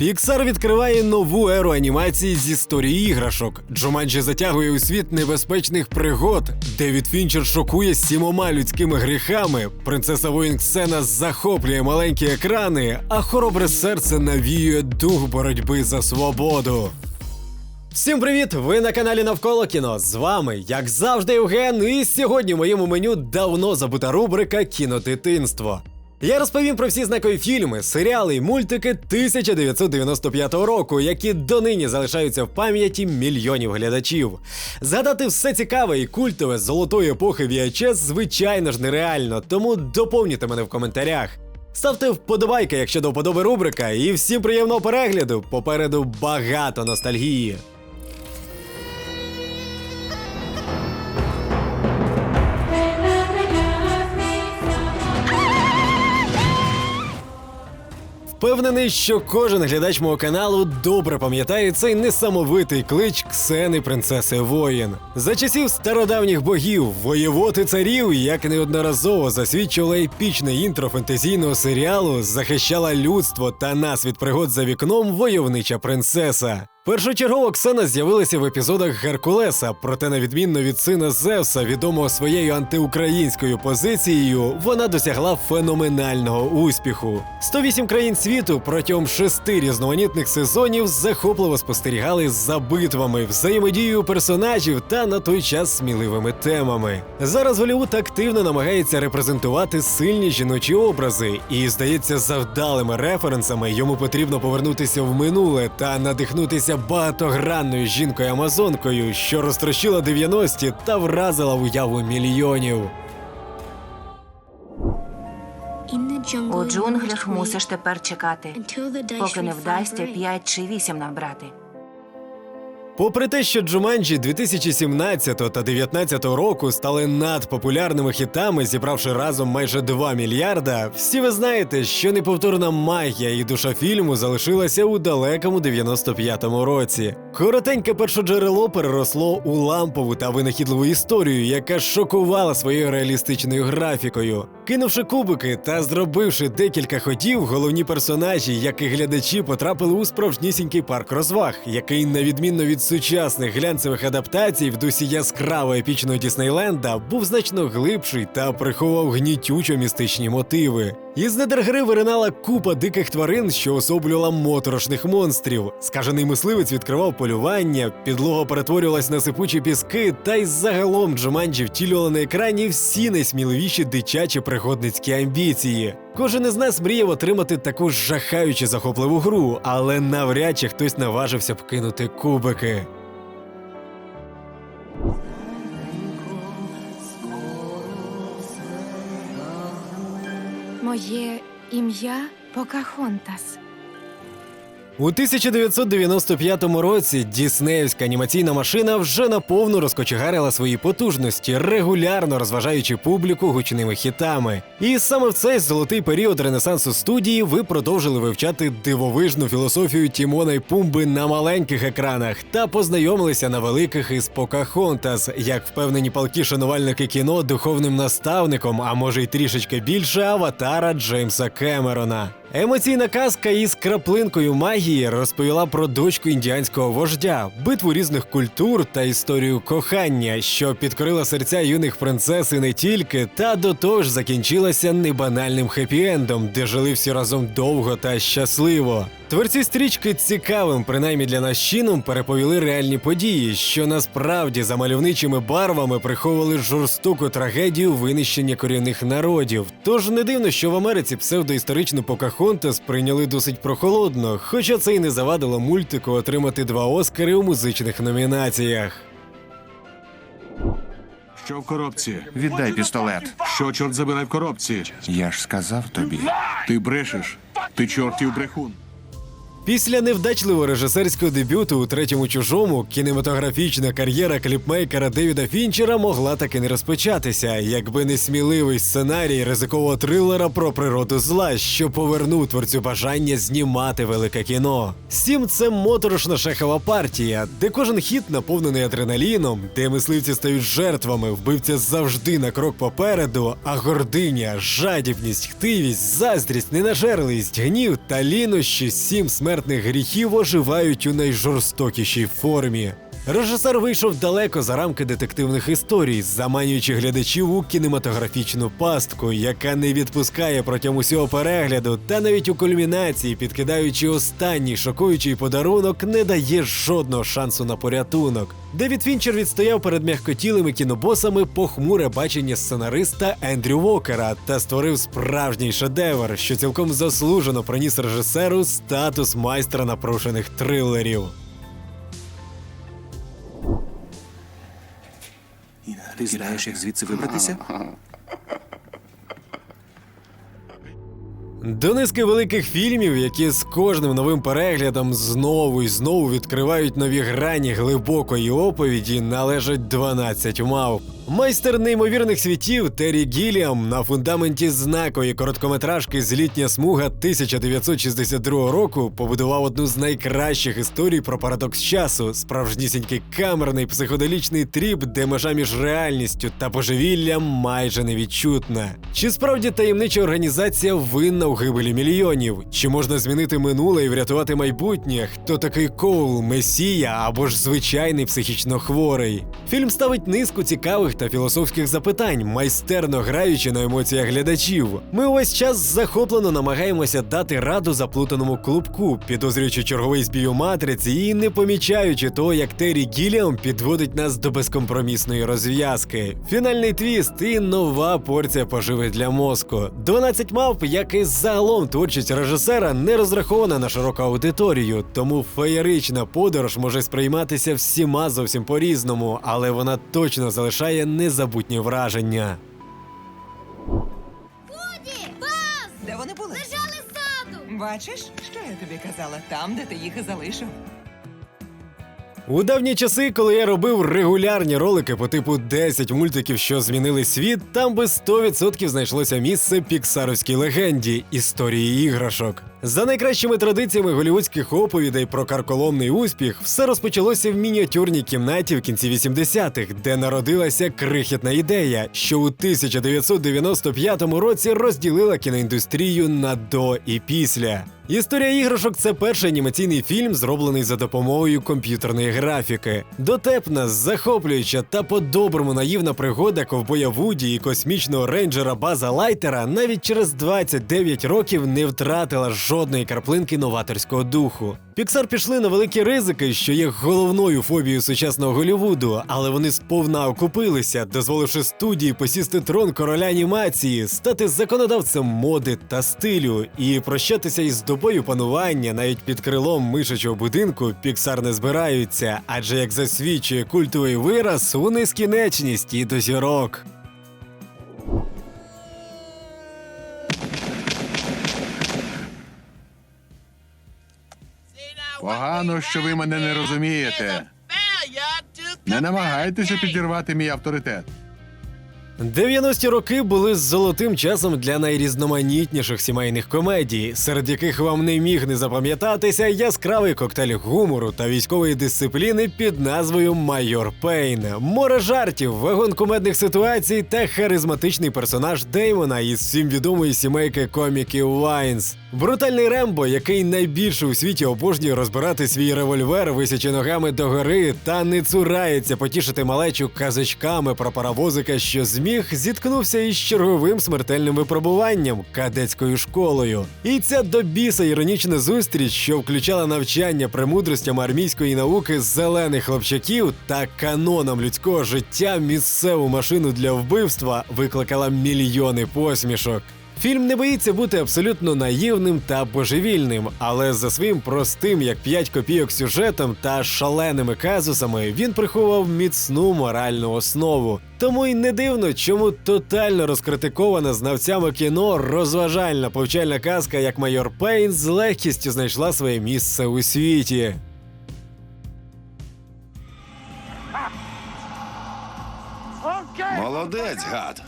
Pixar відкриває нову еру анімації з історії іграшок. Джуманджі затягує у світ небезпечних пригод. Девід Фінчер шокує сімома людськими гріхами. Принцеса Воїнксена захоплює маленькі екрани, а хоробре серце навіює дух боротьби за свободу. Всім привіт! Ви на каналі Навколо кіно. З вами, як завжди, Євген. І сьогодні в моєму меню давно забута рубрика Кінодитинство. Я розповім про всі знакові фільми, серіали й мультики 1995 року, які донині залишаються в пам'яті мільйонів глядачів. Згадати все цікаве і культове золотої епохи VHS, звичайно ж, нереально, тому доповнюйте мене в коментарях. Ставте вподобайки, якщо до вподоби рубрика, і всім приємного перегляду. Попереду багато ностальгії. Впевнений, що кожен глядач мого каналу добре пам'ятає цей несамовитий клич Ксени принцеси воїн. За часів стародавніх богів, воєвод і царів, як неодноразово засвідчувала епічне інтро фентезійного серіалу, захищала людство та нас від пригод за вікном войовнича принцеса. Першочергово Ксена з'явилася в епізодах Геркулеса, проте, на відмінно від сина Зевса, відомого своєю антиукраїнською позицією, вона досягла феноменального успіху. 108 країн світу протягом шести різноманітних сезонів захопливо спостерігали за битвами, взаємодією персонажів та на той час сміливими темами. Зараз Голівуд активно намагається репрезентувати сильні жіночі образи, і здається, завдалими референсами йому потрібно повернутися в минуле та надихнутися багатогранною жінкою-амазонкою, що розтрощила 90-ті та вразила уяву мільйонів. У джунглях мусиш тепер чекати, поки не вдасться 5 чи 8 набрати. Попри те, що Джуманджі 2017 та 2019 року стали надпопулярними хітами, зібравши разом майже 2 мільярда, всі ви знаєте, що неповторна магія і душа фільму залишилася у далекому 95-му році. Коротеньке першоджерело переросло у лампову та винахідливу історію, яка шокувала своєю реалістичною графікою. Кинувши кубики та зробивши декілька ходів, головні персонажі, як і глядачі, потрапили у справжнісінький парк розваг, який, на відмінно від сучасних глянцевих адаптацій в дусі яскраво епічного Діснейленда, був значно глибший та приховав гнітючо містичні мотиви. Із недр гри виринала купа диких тварин, що особлювала моторошних монстрів. Скажений мисливець відкривав полювання, підлога перетворювалась на сипучі піски, та й загалом Джуманджі втілювала на екрані всі найсміливіші дитячі пригодницькі амбіції. Кожен із нас мріяв отримати таку жахаючу захопливу гру, але навряд чи хтось наважився б кинути кубики. Моє ім'я Покахонтас. У 1995 році Діснеївська анімаційна машина вже наповну розкочегарила свої потужності, регулярно розважаючи публіку гучними хітами. І саме в цей золотий період ренесансу студії ви продовжили вивчати дивовижну філософію Тімона й Пумби на маленьких екранах та познайомилися на великих із Покахонтас, як впевнені палкі шанувальники кіно духовним наставником, а може й трішечки більше аватара Джеймса Кемерона. Емоційна казка із краплинкою магії розповіла про дочку індіанського вождя, битву різних культур та історію кохання, що підкорила серця юних принцес і не тільки, та до того ж закінчилася небанальним хеппі-ендом, де жили всі разом довго та щасливо. Творці стрічки цікавим, принаймні для нас чином, переповіли реальні події, що насправді за мальовничими барвами приховували жорстоку трагедію винищення корінних народів. Тож не дивно, що в Америці псевдоісторичну Покахонтас прийняли досить прохолодно, хоча це й не завадило мультику отримати два Оскари у музичних номінаціях. Що в коробці? Віддай пістолет. Що чорт забирай в коробці? Я ж сказав тобі. Ти брешеш. Ти чортів брехун. Після невдачливого режисерського дебюту у третьому чужому кінематографічна кар'єра кліпмейкера Девіда Фінчера могла таки не розпочатися, якби не сміливий сценарій ризикового трилера про природу зла, що повернув творцю бажання знімати велике кіно. Сім це моторошна шахова партія, де кожен хіт наповнений адреналіном, де мисливці стають жертвами, вбивця завжди на крок попереду, а гординя, жадібність, хтивість, заздрість, ненажерливість, гнів та лінощі сім смерть смертних гріхів оживають у найжорстокішій формі. Режисер вийшов далеко за рамки детективних історій, заманюючи глядачів у кінематографічну пастку, яка не відпускає протягом усього перегляду, та навіть у кульмінації, підкидаючи останній шокуючий подарунок, не дає жодного шансу на порятунок. Девід Фінчер відстояв перед м'якотілими кінобосами похмуре бачення сценариста Ендрю Вокера та створив справжній шедевр, що цілком заслужено приніс режисеру статус майстра напружених трилерів. Ти знаєш, як звідси вибратися? До низки великих фільмів, які з кожним новим переглядом знову і знову відкривають нові грані глибокої оповіді, належать 12 мавп. Майстер неймовірних світів Террі Гіліам на фундаменті знакової короткометражки Злітня смуга 1962 року побудував одну з найкращих історій про парадокс часу, справжнісінький камерний психоделічний тріп, де межа між реальністю та божевіллям майже невідчутна. Чи справді таємнича організація винна у гибелі мільйонів? Чи можна змінити минуле і врятувати майбутнє? Хто такий Коул, Месія або ж звичайний психічно хворий? Фільм ставить низку цікавих та філософських запитань, майстерно граючи на емоціях глядачів. Ми увесь час захоплено намагаємося дати раду заплутаному клубку, підозрюючи черговий збій у матриці і не помічаючи того, як Террі Гіліам підводить нас до безкомпромісної розв'язки. Фінальний твіст і нова порція поживи для мозку. 12 мавп, як і загалом творчість режисера, не розрахована на широку аудиторію, тому феєрична подорож може сприйматися всіма зовсім по-різному, але вона точно залишає незабутні враження. Де вони були? Лежали ззаду. Бачиш, що я тобі казала? Там, де ти їх і залишив. У давні часи, коли я робив регулярні ролики по типу 10 мультиків, що змінили світ, там би 100% знайшлося місце піксаровській легенді історії іграшок. За найкращими традиціями голівудських оповідей про карколомний успіх, все розпочалося в мініатюрній кімнаті в кінці 80-х, де народилася крихітна ідея, що у 1995 році розділила кіноіндустрію на до і після. Історія іграшок це перший анімаційний фільм, зроблений за допомогою комп'ютерної графіки. Дотепна, захоплююча та по-доброму наївна пригода ковбоя Вуді і космічного рейнджера База Лайтера навіть через 29 років не втратила жодної карплинки новаторського духу. Піксар пішли на великі ризики, що є головною фобією сучасного Голлівуду, але вони сповна окупилися, дозволивши студії посісти трон короля анімації, стати законодавцем моди та стилю і прощатися із добою панування навіть під крилом мишачого будинку Піксар не збираються, адже як засвідчує культовий вираз у нескінченність і до зірок. Погано, що ви мене не розумієте. Не намагайтеся підірвати мій авторитет. 90-ті роки були золотим часом для найрізноманітніших сімейних комедій, серед яких вам не міг не запам'ятатися яскравий коктейль гумору та військової дисципліни під назвою Майор Пейн, море жартів, вагон кумедних ситуацій та харизматичний персонаж Деймона із всім відомої сімейки коміків Вайнс. Брутальний Рембо, який найбільше у світі обожнює розбирати свій револьвер, висячи ногами догори, та не цурається потішити малечу казочками про паровозика, що зміг, зіткнувся із черговим смертельним випробуванням кадетською школою. І ця до біса іронічна зустріч, що включала навчання премудростям армійської науки зелених хлопчаків та канонам людського життя місцеву машину для вбивства, викликала мільйони посмішок. Фільм не боїться бути абсолютно наївним та божевільним, але за своїм простим як 5 копійок сюжетом та шаленими казусами він приховував міцну моральну основу. Тому й не дивно, чому тотально розкритикована знавцями кіно розважальна повчальна казка як майор Пейн з легкістю знайшла своє місце у світі. Молодець, гад.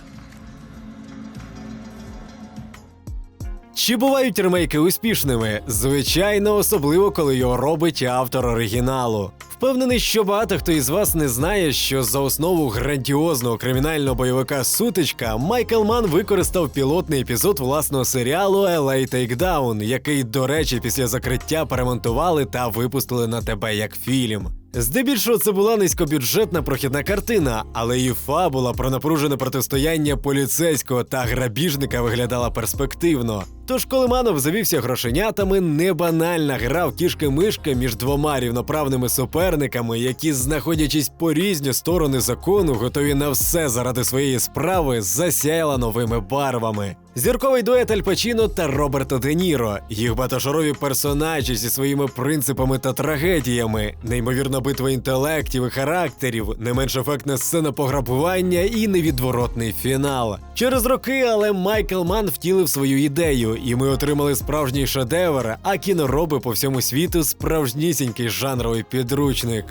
Чи бувають ремейки успішними? Звичайно, особливо коли його робить автор оригіналу. Впевнений, що багато хто із вас не знає, що за основу грандіозного кримінального бойовика Сутичка Майкл Ман використав пілотний епізод власного серіалу LA Takedown, який, до речі, після закриття перемонтували та випустили на тебе як фільм. Здебільшого це була низькобюджетна прохідна картина, але її фабула про напружене протистояння поліцейського та грабіжника виглядала перспективно. Тож, коли Манов завівся грошенятами, не банальна гра в кішки-мишки між двома рівноправними суперниками, які, знаходячись по різні сторони закону, готові на все заради своєї справи, засяяла новими барвами. Зірковий дует Аль Пачіно та Роберто Де Ніро, їх багатошарові персонажі зі своїми принципами та трагедіями, неймовірна битва інтелектів і характерів, не менш ефектна сцена пограбування і невідворотний фінал. Через роки, але Майкл Ман втілив свою ідею, і ми отримали справжній шедевр, а кінороби по всьому світу справжнісінький жанровий підручник.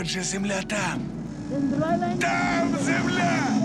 Отже, земля там. Там земля!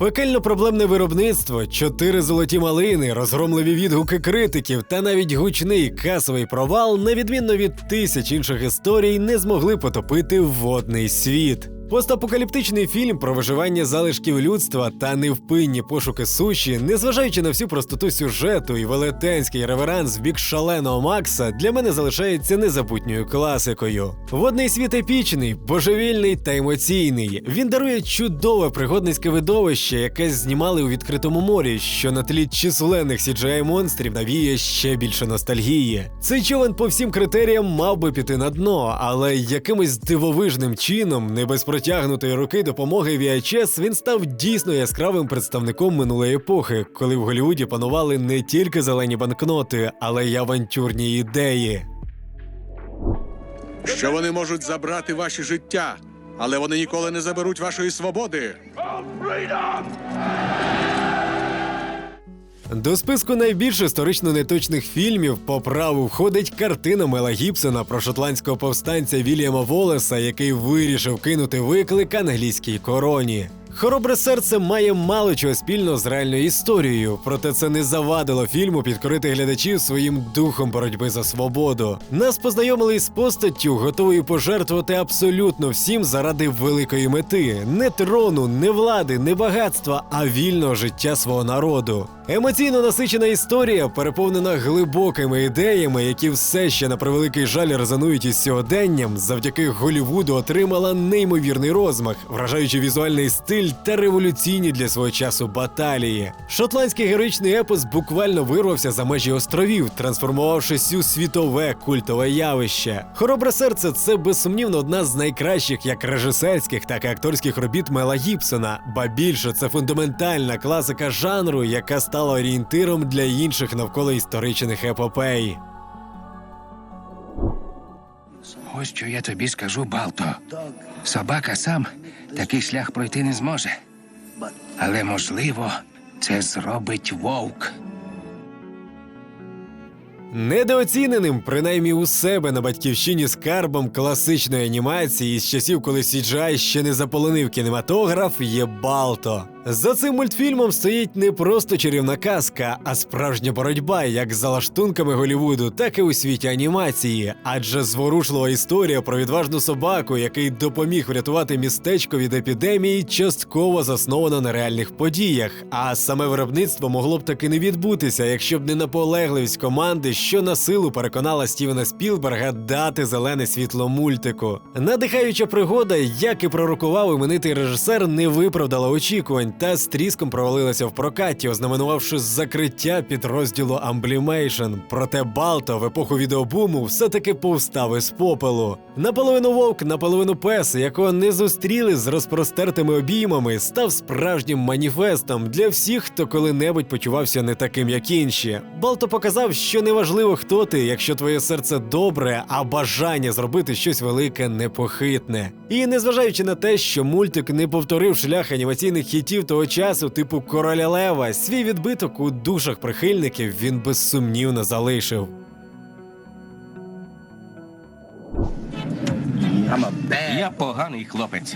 Пекельно проблемне виробництво, чотири золоті малини, розгромливі відгуки критиків та навіть гучний касовий провал, на відмінно від тисяч інших історій, не змогли потопити водний світ. Постапокаліптичний фільм про виживання залишків людства та невпинні пошуки суші, незважаючи на всю простоту сюжету і велетенський реверанс в бік шаленого Макса, для мене залишається незабутньою класикою. Водний світ епічний, божевільний та емоційний. Він дарує чудове пригодницьке видовище, яке знімали у відкритому морі, що на тлі численних cgi монстрів навіє ще більше ностальгії. Цей човен по всім критеріям мав би піти на дно, але якимось дивовижним чином, не без протягнутої руки допомоги VHS, він став дійсно яскравим представником минулої епохи, коли в Голлівуді панували не тільки зелені банкноти, але й авантюрні ідеї. Що вони можуть забрати ваші життя, але вони ніколи не заберуть вашої свободи. До списку найбільш історично неточних фільмів по праву входить картина Мела Гібсона про шотландського повстанця Вільяма Волеса, який вирішив кинути виклик англійській короні. Хоробре серце має мало чого спільного з реальною історією, проте це не завадило фільму підкорити глядачів своїм духом боротьби за свободу. Нас познайомили із постаттю, готовою пожертвувати абсолютно всім заради великої мети: не трону, не влади, не багатства, а вільного життя свого народу. Емоційно насичена історія, переповнена глибокими ідеями, які все ще на превеликий жаль резонують із сьогоденням, завдяки Голівуду отримала неймовірний розмах, вражаючи візуальний стиль та революційні для свого часу баталії. Шотландський героїчний епос буквально вирвався за межі островів, трансформувавшись у світове культове явище. Хоробре серце це безсумнівно одна з найкращих як режисерських, так і акторських робіт Мела Гібсона. Ба більше це фундаментальна класика жанру, яка стала орієнтиром для інших навколо історичних епопей. Ось що я тобі скажу, Балто. Собака сам такий шлях пройти не зможе. Але, можливо, це зробить вовк. Недооціненим, принаймні у себе на батьківщині скарбом класичної анімації з часів, коли CGI ще не заполонив кінематограф, є Балто. За цим мультфільмом стоїть не просто чарівна казка, а справжня боротьба як за лаштунками Голівуду, так і у світі анімації. Адже зворушлива історія про відважну собаку, який допоміг врятувати містечко від епідемії, частково заснована на реальних подіях. А саме виробництво могло б таки не відбутися, якщо б не наполегливість команди, що на силу переконала Стівена Спілберга дати зелене світло мультику. Надихаюча пригода, як і пророкував іменитий режисер, не виправдала очікувань та з тріском провалилася в прокаті, ознаменувавши закриття підрозділу Amblimation. Проте Балто в епоху відеобуму все-таки повстав із попелу. Наполовину вовк, наполовину пес, якого не зустріли з розпростертими обіймами, став справжнім маніфестом для всіх, хто коли-небудь почувався не таким, як інші. Балто показав, що неважливо, хто ти, якщо твоє серце добре, а бажання зробити щось велике непохитне. І незважаючи на те, що мультик не повторив шлях анімаційних хітів того часу, типу Короля Лева, свій відбиток у душах прихильників він безсумнівно залишив. Я поганий хлопець.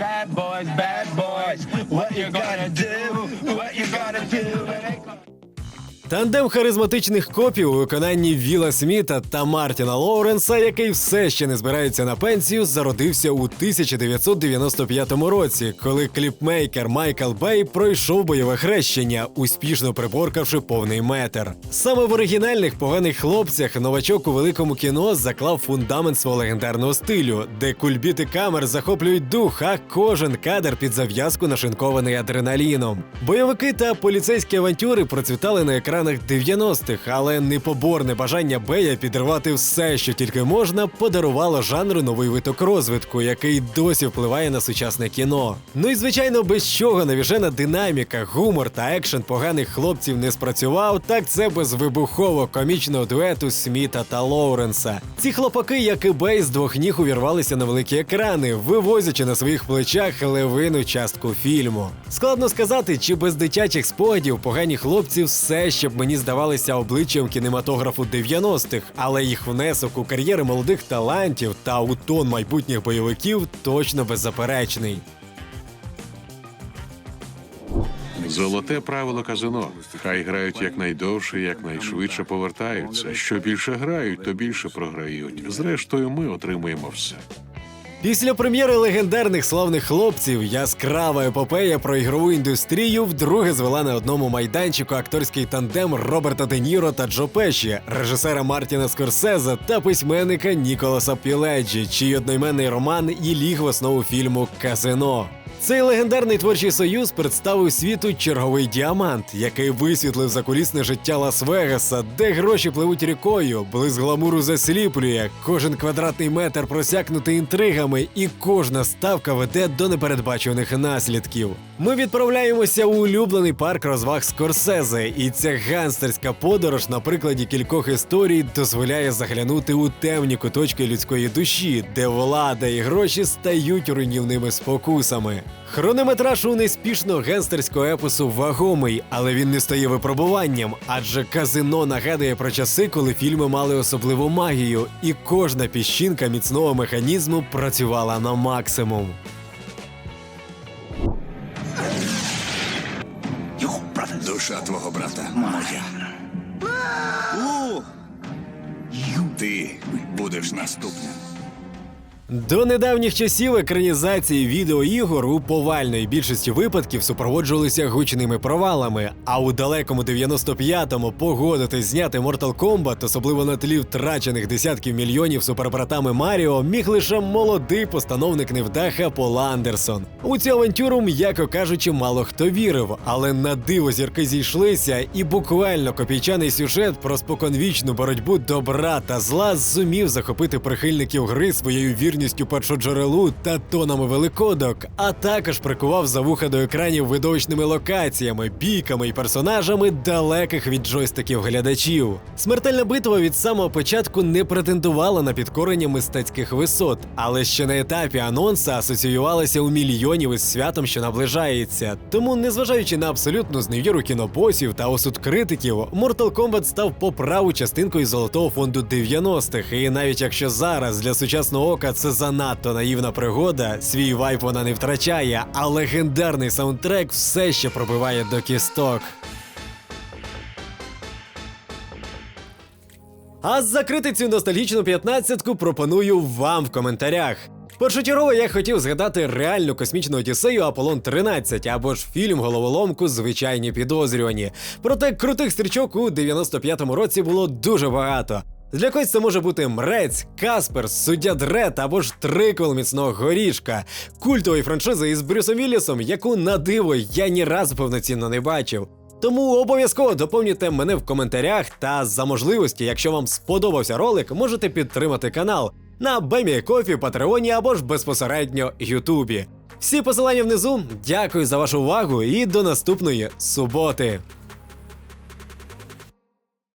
Тандем харизматичних копів у виконанні Віла Сміта та Мартіна Лоуренса, який все ще не збирається на пенсію, зародився у 1995 році, коли кліпмейкер Майкл Бей пройшов бойове хрещення, успішно приборкавши повний метр. Саме в оригінальних поганих хлопцях новачок у великому кіно заклав фундамент свого легендарного стилю, де кульбіти камер захоплюють дух, а кожен кадр під зав'язку нашинкований адреналіном. Бойовики та поліцейські авантюри процвітали на екранах 90-х, але непоборне бажання Бея підривати все, що тільки можна, подарувало жанру новий виток розвитку, який досі впливає на сучасне кіно. Ну і звичайно, без чого навіжена динаміка, гумор та екшен поганих хлопців не спрацював, так це без вибухово комічного дуету Сміта та Лоуренса. Ці хлопаки, як і Бей, з двох ніг увірвалися на великі екрани, вивозячи на своїх плечах левину частку фільму. Складно сказати, чи без дитячих спогадів погані хлопці все ще б мені здавалися обличчям кінематографу 90-х, але їх внесок у кар'єри молодих талантів та у тон майбутніх бойовиків точно беззаперечний. Золоте правило казино. Хай грають якнайдовше, якнайшвидше повертаються. Що більше грають, то більше програють. Зрештою, ми отримуємо все. Після прем'єри легендарних славних хлопців яскрава епопея про ігрову індустрію вдруге звела на одному майданчику акторський тандем Роберта Де Ніро та Джо Пеші, режисера Мартіна Скорсезе та письменника Ніколаса Піледжі, чий одноіменний роман і ліг в основу фільму Казино. Цей легендарний творчий союз представив світу черговий діамант, який висвітлив закулісне життя Лас-Вегаса, де гроші пливуть рікою, близ гламуру засліплює, кожен квадратний метр просякнутий інтригами, і кожна ставка веде до непередбачуваних наслідків. Ми відправляємося у улюблений парк розваг Скорсезе, і ця ганстерська подорож на прикладі кількох історій дозволяє заглянути у темні куточки людської душі, де влада і гроші стають руйнівними спокусами. Хронометраж у неспішно генстерського епосу вагомий, але він не стає випробуванням, адже казино нагадує про часи, коли фільми мали особливу магію, і кожна піщинка міцного механізму працювала на максимум. Ти будеш наступним. До недавніх часів екранізації відеоігор у повальної більшості випадків супроводжувалися гучними провалами. А у далекому 95-му погодитись зняти Mortal Kombat, особливо на тлі втрачених десятків мільйонів супербратами Маріо, міг лише молодий постановник невдаха Пол Андерсон. У цю авантюру, м'яко кажучи, мало хто вірив, але на диво зірки зійшлися, і буквально копійчаний сюжет про споконвічну боротьбу добра та зла зумів захопити прихильників гри своєю вірністю першоджерелу та тонами великодок, а також прикував за вуха до екранів видовищними локаціями, бійками і персонажами далеких від джойстиків глядачів. Смертельна битва від самого початку не претендувала на підкорення мистецьких висот, але ще на етапі анонса асоціювалася у мільйонів із святом, що наближається. Тому, незважаючи на абсолютну зневіру кінобосів та осуд критиків, Mortal Kombat став по праву частинкою золотого фонду 90-х. І навіть якщо зараз для сучасного ока це занадто наївна пригода, свій вайп вона не втрачає, а легендарний саундтрек все ще пробиває до кісток. А закрити цю ностальгічну п'ятнадцятку пропоную вам в коментарях. Першочергово я хотів згадати реальну космічну одіссею Аполлон 13 або ж фільм Головоломку Звичайні підозрювані. Проте крутих стрічок у 95-му році було дуже багато. Для когось це може бути Мрець, Каспер, Суддя Дред або ж триквел міцного горішка, культової франшизи із Брюсом Віллісом, яку на диво я ні разу повноцінно не бачив. Тому обов'язково доповнюйте мене в коментарях та за можливості, якщо вам сподобався ролик, можете підтримати канал на Бемі Кофі, Патреоні або ж безпосередньо Ютубі. Всі посилання внизу. Дякую за вашу увагу і до наступної суботи.